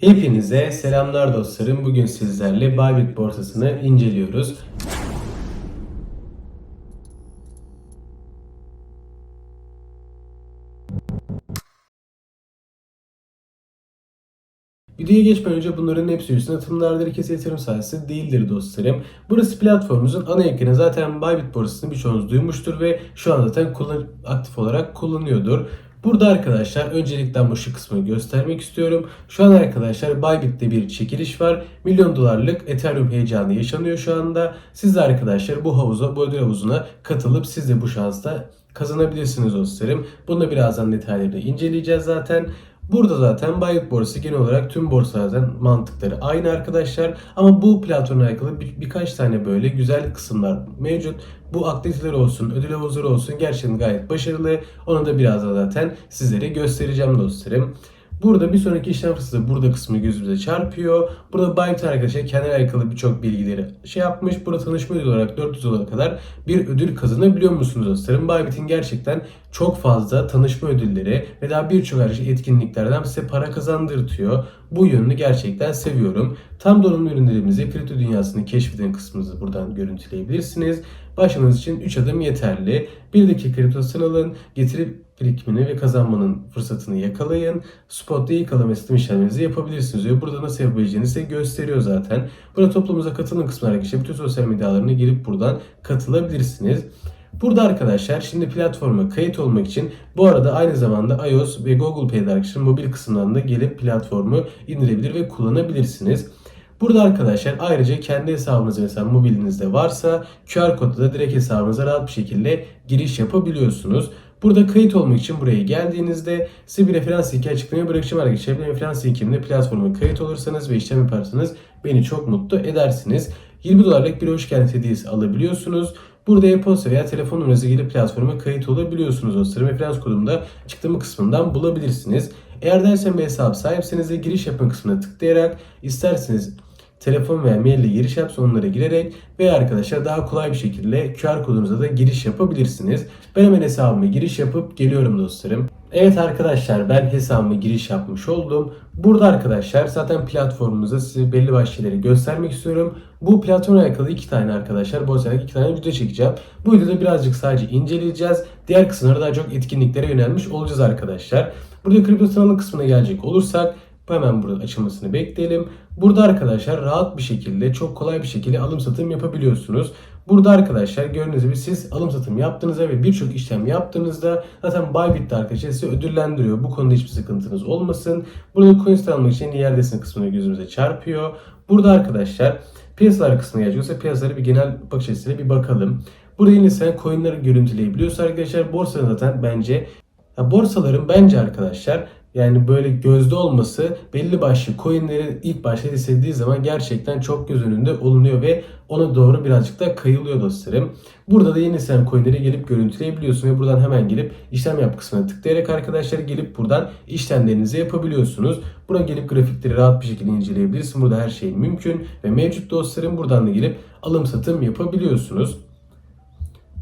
Hepinize selamlar dostlarım. Bugün sizlerle Bybit borsasını inceliyoruz. Videoya geçmeden önce bunların hepsi üstüne atımlardır kesin yatırım sayesi değildir dostlarım. Burası platformumuzun ana ekranı. Zaten Bybit borsasını birçoğunuz duymuştur ve şu an zaten kullan aktif olarak kullanıyordur. Burada arkadaşlar öncelikle bu şu kısmını göstermek istiyorum. Şu an arkadaşlar Bybit'te bir çekiliş var. Milyon dolarlık Ethereum heyecanı yaşanıyor şu anda. Siz de arkadaşlar bu havuza, bu ödül havuzuna katılıp siz de bu şansta kazanabilirsiniz dostlarım. Bunu da birazdan detaylarını inceleyeceğiz zaten. Burada zaten Bybit borsası genel olarak tüm borsalardan mantıkları aynı arkadaşlar. Ama bu platformla alakalı bir, birkaç tane böyle güzel kısımlar mevcut. Bu aktiviteler olsun, ödül havuzları olsun gerçekten gayet başarılı. Onu da birazdan zaten sizlere göstereceğim dostlarım. Burada bir sonraki işlem fırsatı burada kısmı gözümüze çarpıyor. Burada Bybit arkadaşlar kendine alakalı birçok bilgileri şey yapmış. Burada tanışma ödülü olarak 400 dolara kadar bir ödül kazanabiliyor musunuz dostlarım? Bybit'in gerçekten çok fazla tanışma ödülleri ve daha birçok etkinliklerden size para kazandırtıyor. Bu yönünü gerçekten seviyorum. Tam donanımlı ürünlerimizi kripto dünyasını keşfeden kısmımızı buradan görüntüleyebilirsiniz. Başlamanız için 3 adım yeterli. Bir dakika kripto alın, getirip birikimini ve kazanmanın fırsatını yakalayın. Spot'ta ve satım işlemlerinizi yapabilirsiniz diyor. Burada nasıl yapabileceğinizi size gösteriyor zaten. Burada toplumuza katılın kısmına arkadaşlar bütün sosyal medyalarına girip buradan katılabilirsiniz. Burada arkadaşlar şimdi platforma kayıt olmak için bu arada aynı zamanda iOS ve Google Play'de arkadaşlar mobil kısımdan da gelip platformu indirebilir ve kullanabilirsiniz. Burada arkadaşlar ayrıca kendi hesabınız mesela mobilinizde varsa QR kodla da direkt hesabınıza rahat bir şekilde giriş yapabiliyorsunuz. Burada kayıt olmak için buraya geldiğinizde size bir referans linki açıklamaya bırakacağım arkadaşlar. Bir referans linkimle platforma kayıt olursanız ve işlem yaparsanız beni çok mutlu edersiniz. 20 dolarlık bir hoş geldin hediyesi alabiliyorsunuz. Burada e-posta veya telefon numarası girip platforma kayıt olabiliyorsunuz dostlarım. Referans kodumu da açıklama kısmından bulabilirsiniz. Eğer dersen bir hesap sahipseniz de giriş yapma kısmına tıklayarak isterseniz telefon veya mail ile giriş yapsa onlara girerek veya arkadaşlar daha kolay bir şekilde QR kodunuza da giriş yapabilirsiniz. Ben hemen hesabıma giriş yapıp geliyorum dostlarım. Evet arkadaşlar ben hesabıma giriş yapmış oldum. Burada arkadaşlar zaten platformumuzda size belli başlı şeyleri göstermek istiyorum. Bu platformla alakalı iki tane arkadaşlar borsayla iki tane video çekeceğim. Bu videoda birazcık sadece inceleyeceğiz. Diğer kısımlarda daha çok etkinliklere yönelmiş olacağız arkadaşlar. Burada kripto sanalım kısmına gelecek olursak Hemen burada açılmasını bekleyelim. Burada arkadaşlar rahat bir şekilde çok kolay bir şekilde alım satım yapabiliyorsunuz. Burada arkadaşlar gördüğünüz gibi siz alım satım yaptığınızda ve birçok işlem yaptığınızda zaten Bybit'te arkadaşlar sizi ödüllendiriyor. Bu konuda hiçbir sıkıntınız olmasın. Burada coins almak için yerdesin kısmına gözümüze çarpıyor. Burada arkadaşlar piyasalar kısmına gelecek olsa piyasalara bir genel bakış açısıyla bir bakalım. Burada yine sen coinleri görüntüleyebiliyorsun arkadaşlar. Borsa zaten bence borsaların bence arkadaşlar yani böyle gözde olması belli başlı coinleri ilk başta hissettiği zaman gerçekten çok göz önünde olunuyor ve ona doğru birazcık da kayılıyor dostlarım. Burada da yeni sen coinleri gelip görüntüleyebiliyorsun ve buradan hemen gelip işlem yap kısmına tıklayarak arkadaşlar gelip buradan işlemlerinizi yapabiliyorsunuz. Buraya gelip grafikleri rahat bir şekilde inceleyebilirsin. Burada her şey mümkün ve mevcut dostlarım buradan da gelip alım satım yapabiliyorsunuz.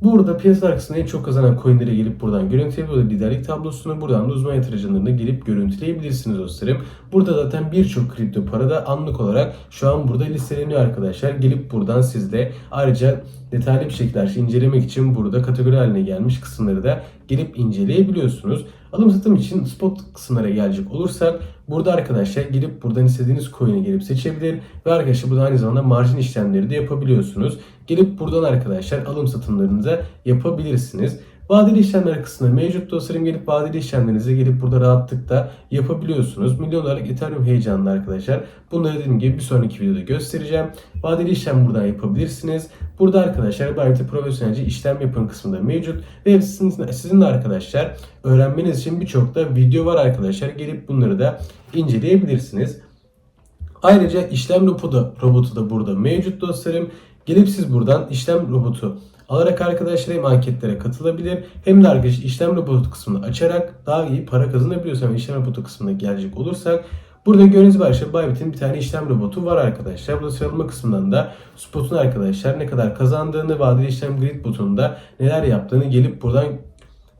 Burada piyasalar kısmında en çok kazanan coinlere gelip buradan görüntüleyebilirsiniz. Liderlik tablosunu buradan da uzman yatırıcılarına gelip görüntüleyebilirsiniz dostlarım. Burada zaten birçok kripto para da anlık olarak şu an burada listeleniyor arkadaşlar. Gelip buradan siz de ayrıca detaylı bir şekilde incelemek için burada kategori haline gelmiş kısımları da gelip inceleyebiliyorsunuz. Alım satım için spot kısımlara gelecek olursak burada arkadaşlar gelip buradan istediğiniz coin'i gelip seçebilir ve arkadaşlar burada aynı zamanda marjin işlemleri de yapabiliyorsunuz. Gelip buradan arkadaşlar alım satımlarınızı yapabilirsiniz. Vadeli işlemler kısmında mevcut dostlarım gelip vadeli işlemlerinize gelip burada rahatlıkla yapabiliyorsunuz. Milyon dolarlık Ethereum heyecanlı arkadaşlar. Bunları dediğim gibi bir sonraki videoda göstereceğim. Vadeli işlem buradan yapabilirsiniz. Burada arkadaşlar Bybit'e profesyonelce işlem yapın kısmında mevcut. Ve sizin, sizin de arkadaşlar öğrenmeniz için birçok da video var arkadaşlar. Gelip bunları da inceleyebilirsiniz. Ayrıca işlem robotu, robotu da burada mevcut dostlarım. Gelip siz buradan işlem robotu alarak arkadaşlar hem anketlere katılabilir hem de arkadaşlar işlem robotu kısmını açarak daha iyi para kazanabiliyorsanız işlem robotu kısmına gelecek olursak Burada gördüğünüz gibi arkadaşlar Bybit'in bir tane işlem robotu var arkadaşlar. Burada sıralama kısmından da spotun arkadaşlar ne kadar kazandığını, vadeli işlem grid butonunda neler yaptığını gelip buradan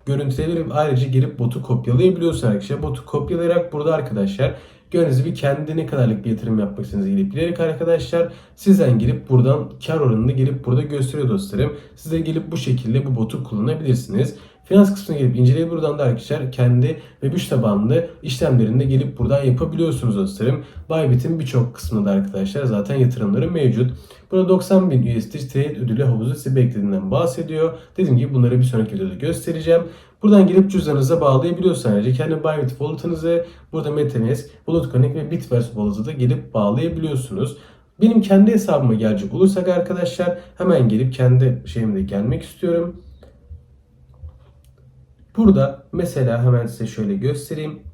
görüntüleyebilirim. Ayrıca gelip botu kopyalayabiliyorsun arkadaşlar. Botu kopyalayarak burada arkadaşlar Gördüğünüz gibi kendi ne kadarlık bir yatırım yapmak istediğinizi gelip bilerek arkadaşlar sizden gelip buradan kar oranını gelip burada gösteriyor dostlarım. Siz de gelip bu şekilde bu botu kullanabilirsiniz. Finans kısmına gelip inceleyip buradan da arkadaşlar kendi Web3 tabanlı işlemlerini de gelip buradan yapabiliyorsunuz dostlarım. Bybit'in birçok kısmında da arkadaşlar zaten yatırımları mevcut. Burada 90 bin USD trade ödülü havuzu size beklediğinden bahsediyor. Dediğim gibi bunları bir sonraki videoda göstereceğim. Buradan gelip cüzdanınıza bağlayabiliyorsunuz. Ayrıca kendi Bybit wallet'ınızı burada Metamask, Bulut ve Bitverse wallet'ı da gelip bağlayabiliyorsunuz. Benim kendi hesabıma gelecek olursak arkadaşlar hemen gelip kendi şeyimde gelmek istiyorum. Burada mesela hemen size şöyle göstereyim.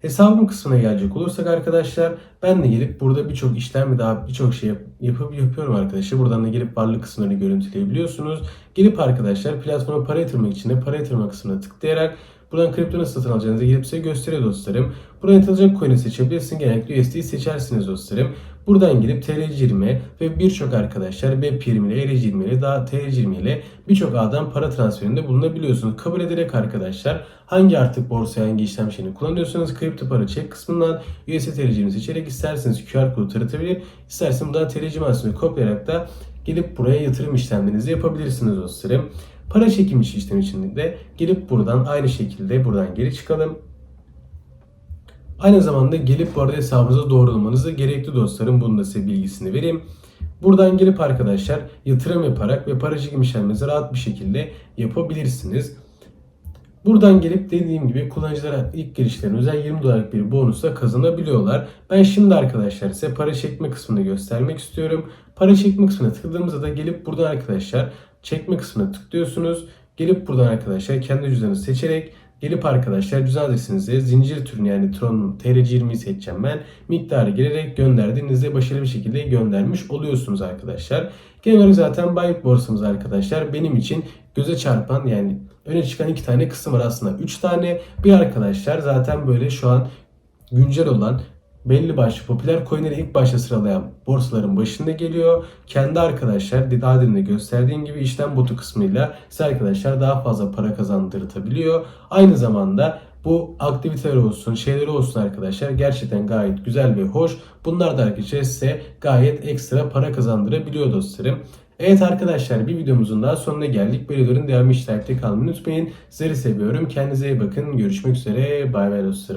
Hesabım kısmına gelecek olursak arkadaşlar ben de gelip burada birçok işlem ve daha birçok şey yap- yapıp yapıyorum arkadaşlar. Buradan da gelip varlık kısımlarını görüntüleyebiliyorsunuz. Gelip arkadaşlar platforma para yatırmak için de para yatırma kısmına tıklayarak buradan kripto nasıl satın alacağınızı gelip size gösteriyor dostlarım. Buradan yatırılacak coin'i seçebilirsin. Genellikle USD'yi seçersiniz dostlarım. Buradan gelip TL20 ve birçok arkadaşlar Web20 ile ERC20 ile daha TL20 ile birçok ağdan para transferinde bulunabiliyorsunuz. Kabul ederek arkadaşlar hangi artık borsaya hangi işlem şeyini kullanıyorsanız kripto para çek kısmından USD TL'cini seçerek isterseniz QR kodu taratabilir, isterseniz buradan TLC mağazasını kopyalayarak da gelip buraya yatırım işlemlerinizi yapabilirsiniz dostlarım. Para çekim işi işlem için de gelip buradan aynı şekilde buradan geri çıkalım. Aynı zamanda gelip bu arada hesabınıza doğrulamanız da gerekli dostlarım. Bunun da size bilgisini vereyim. Buradan gelip arkadaşlar yatırım yaparak ve para çekim işlemlerinizi rahat bir şekilde yapabilirsiniz. Buradan gelip dediğim gibi kullanıcılara ilk girişlerine özel 20 dolarlık bir bonusla kazanabiliyorlar. Ben şimdi arkadaşlar size para çekme kısmını göstermek istiyorum. Para çekme kısmına tıkladığımızda da gelip buradan arkadaşlar çekme kısmına tıklıyorsunuz. Gelip buradan arkadaşlar kendi cüzdanınızı seçerek gelip arkadaşlar cüzdan adresinize zincir türünü yani Tron TRC20'yi seçeceğim ben. Miktarı girerek gönderdiğinizde başarılı bir şekilde göndermiş oluyorsunuz arkadaşlar. Genel olarak zaten Bybit borsamız arkadaşlar benim için göze çarpan yani öne çıkan iki tane kısım var aslında. Üç tane bir arkadaşlar zaten böyle şu an güncel olan belli başlı popüler coinleri ilk başta sıralayan borsaların başında geliyor. Kendi arkadaşlar daha demin de gösterdiğim gibi işlem botu kısmıyla size arkadaşlar daha fazla para kazandırtabiliyor. Aynı zamanda bu aktiviteler olsun, şeyleri olsun arkadaşlar gerçekten gayet güzel ve hoş. Bunlar da arkadaşlar size gayet ekstra para kazandırabiliyor dostlarım. Evet arkadaşlar bir videomuzun daha sonuna geldik. Videoların devamı işaretle kalmayı unutmayın. Sizleri seviyorum. Kendinize iyi bakın. Görüşmek üzere. Bay bay dostlarım.